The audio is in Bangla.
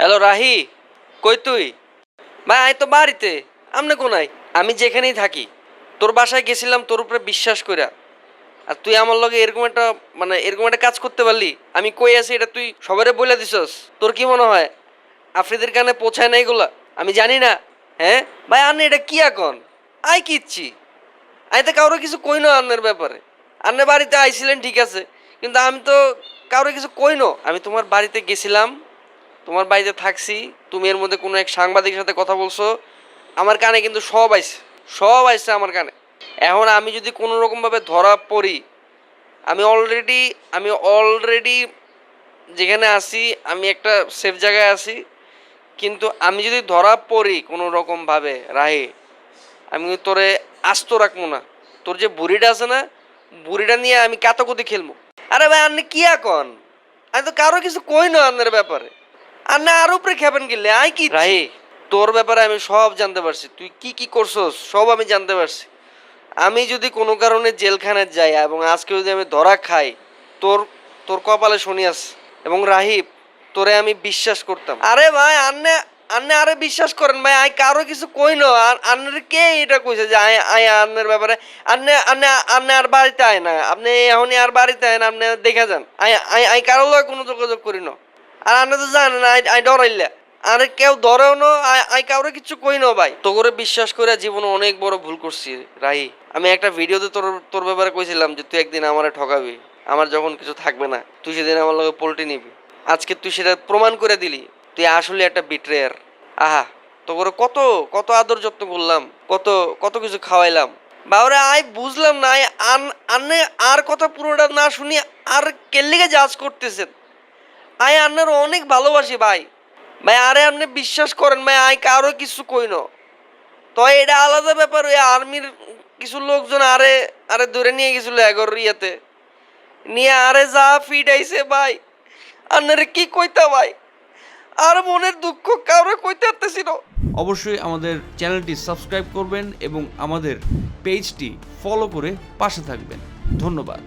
হ্যালো রাহি, কই তুই? ভাই, আয় তো বাড়িতে। আমনে কোনাই আমি যেখানেই থাকি। তোর বাসায় গেছিলাম, তোর উপরে বিশ্বাস কইরা। আর তুই আমার লগে এরকম একটা মানে এরকম একটা কাজ করতে পারলি? আমি কই আছি এটা তুই সবারে বলে দিছস। তোর কি মনে হয়? আফ্রিদের কানে পৌঁছায় না এগুলা? আমি জানি না। হ্যাঁ? ভাই, আন্নে, এটা কি এখন? আয় কি ইচ্ছি আমি তো কারও কিছু কই না আন্নের ব্যাপারে। আন্নের বাড়িতে আইছিলেন, ঠিক আছে। কিন্তু আমি তো কারও কিছু কই না আমি তোমার বাড়িতে গেছিলাম তোমার বাড়িতে থাকছি, তুমি এর মধ্যে কোনো এক সাংবাদিকের সাথে কথা বলছো, আমার কানে কিন্তু সব আইছে সব আইছে আমার কানে। এখন আমি যদি কোনো রকমভাবে ধরা পড়ি, আমি অলরেডি আমি অলরেডি যেখানে আছি, আমি একটা সেফ জায়গায় আছি, কিন্তু আমি যদি ধরা পড়ি কোনো রকমভাবে, রাহে, আমি তোরে আস্ত রাখব না। তোর যে বুড়িটা আছে না, বুড়িটা নিয়ে আমি কাতাকুতি খেলব। আরে ভাই, আপনি কি এখন আমি তো কারও কিছু কই না আপনার ব্যাপারে। আর না আর উপরে খেবেন গেলে আই কি রাহি তোর ব্যাপারে আমি সব জানতে পারছি। তুই কি কি করছস? সব আমি জানতে পারছি। আমি যদি কোনো কারণে জেলখানায় যাই এবং আজকে যদি আমি ধরা খাই তোর তোর কপালে শুনিয়াস এবং রাহিব তোরে আমি বিশ্বাস করতাম। আরে ভাই আন্নে আন্নে আরে বিশ্বাস করেন ভাই আই কারও কিছু কই না আর আন্নের কে এটা কইছে যে আই আই আন্নের ব্যাপারে? আন্নে আন্নে আন্নে আর বাড়িতে আয় না। আপনি এখনই আর বাড়িতে আয় না আপনি দেখা যান। আই আই আই কারও লগে কোনো যোগাযোগ করি না আর আপনি তো জানেন আই ডরাইলে আরে কেউ ধরেও না, আই কাউরে কিছু কই না ভাই। তো করে বিশ্বাস করে জীবনে অনেক বড় ভুল করছি, রাহি। আমি একটা ভিডিওতে তোর তোর ব্যাপারে কইছিলাম যে তুই একদিন আমারে ঠকাবি। আমার যখন কিছু থাকবে না, তুই সেদিন আমার লগে পোল্টে নিবি। আজকে তুই সেটা প্রমাণ করে দিলি, তুই আসলে একটা বিট্রেয়ার আহা তো করে কত কত আদর যত্ন করলাম, কত কত কিছু খাওয়াইলাম। বাবারে আই বুঝলাম না, আই আন আর কথা পুরোটা না শুনি, আর কেল্লিকে জাজ করতেছেন আই আপনার অনেক ভালোবাসি ভাই। ভাই, আরে আপনি বিশ্বাস করেন ভাই আই কারও কিছু কই না। তো এটা আলাদা ব্যাপার, ওই আর্মির কিছু লোকজন আরে আরে ধরে নিয়ে গেছিল এগর ইয়েতে। নিয়ে আরে যা ফিট আইছে ভাই, আন্নারে কি কইতা ভাই? আর মনের দুঃখ কারও কইতে পারতেছি অবশ্যই আমাদের চ্যানেলটি সাবস্ক্রাইব করবেন এবং আমাদের পেজটি ফলো করে পাশে থাকবেন। ধন্যবাদ।